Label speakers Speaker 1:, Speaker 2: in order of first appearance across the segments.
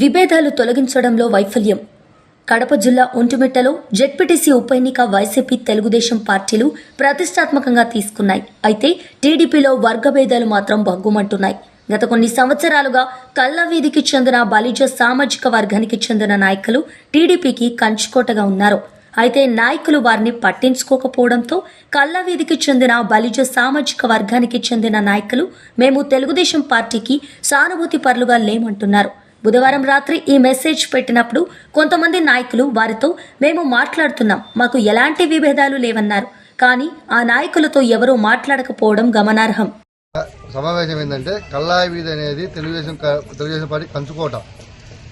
Speaker 1: విభేదాలు తొలగించడంలో వైఫల్యం. కడప జిల్లా ఒంటిమిట్టలో జెడ్పీటీసీ ఉప ఎన్నిక వైసీపీ తెలుగుదేశం పార్టీలు ప్రతిష్టాత్మకంగా తీసుకున్నాయి. అయితే టీడీపీలో వర్గభేదాలు మాత్రం బగ్గుమంటున్నాయి గత కొన్ని సంవత్సరాలుగా కళ్ళవీధికి చెందిన బలిజ సామాజిక వర్గానికి చెందిన నాయకులు టీడీపీకి కంచుకోటగా ఉన్నారు. అయితే నాయకులు వారిని పట్టించుకోకపోవడంతో కళ్ళవీధికి చెందిన బలిజ సామాజిక వర్గానికి చెందిన నాయకులు మేము తెలుగుదేశం పార్టీకి సానుభూతి పరులుగా లేమంటున్నారు. బుధవారం రాత్రి ఈ మెసేజ్ పెట్టినప్పుడు కొంతమంది నాయకులు వారితో మేము మాట్లాడుతున్నాం మాకు ఎలాంటి విభేదాలు లేవన్నారు కానీ ఆ నాయకులతో ఎవరూ మాట్లాడకపోవడం గమనార్హం.
Speaker 2: సమావేశం ఏంటంటే కల్లాయి వీధి అనేది తెలుగుదేశం క- తెలుగుదేశం పార్టీ కంచుకోట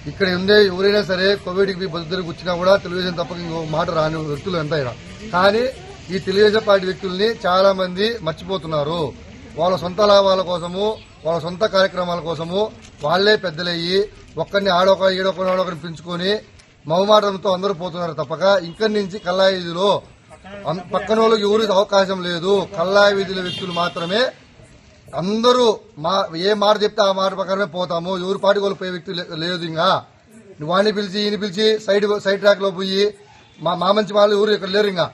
Speaker 2: ఇక్కడ ఉండే ఎవరైనా సరే కోవిడ్కి బదులు వచ్చినా కూడా తెలుగుదేశం తప్పక ఇంకో మాట రాని వ్యక్తులు ఎంత అయినా కానీ ఈ తెలుగుదేశం పార్టీ వ్యక్తుల్ని చాలా మంది మర్చిపోతున్నారు. వాళ్ళ సొంత లాభాల కోసము వాళ్ళ సొంత కార్యక్రమాల కోసము వాళ్ళే పెద్దలయ్యి ఒక్కరిని ఆడొక ఈడొకరు ఆడొకరిని పెంచుకొని మౌమాటంతో అందరూ పోతున్నారు తప్పక. ఇక్కడి నుంచి కల్లాయి వీధిలో పక్కన వాళ్ళకి ఎవరికి అవకాశం లేదు. కల్లాయి వీధిలో వ్యక్తులు మాత్రమే అందరూ మా ఏ మాట చెప్తే ఆ మాట ప్రకారమే పోతాము. ఎవరు పాటి వాళ్ళు పోయే వ్యక్తి లేదు ఇంకా. వాడిని పిలిచి ఈయన పిలిచి సైడ్ సైడ్ ట్రాక్లో పోయి మా మా మంచి వాళ్ళు ఎవరు ఇక్కడ లేరు ఇంకా.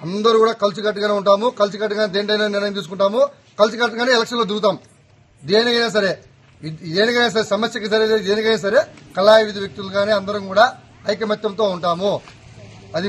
Speaker 2: అందరూ కూడా కలిసికట్టుగానే ఉంటాము. కలిసికట్టుగానే దేంటైనా నిర్ణయం తీసుకుంటాము. కలిసికట్టుగానే ఎలక్షన్లో దిగుతాం. దేనికైనా సరే. దేనికైనా సరే సమస్యకి సరే దేనికైనా సరే కళా విధి వ్యక్తులు కానీ అందరం కూడా ఐకమత్యంతో ఉంటాము. అది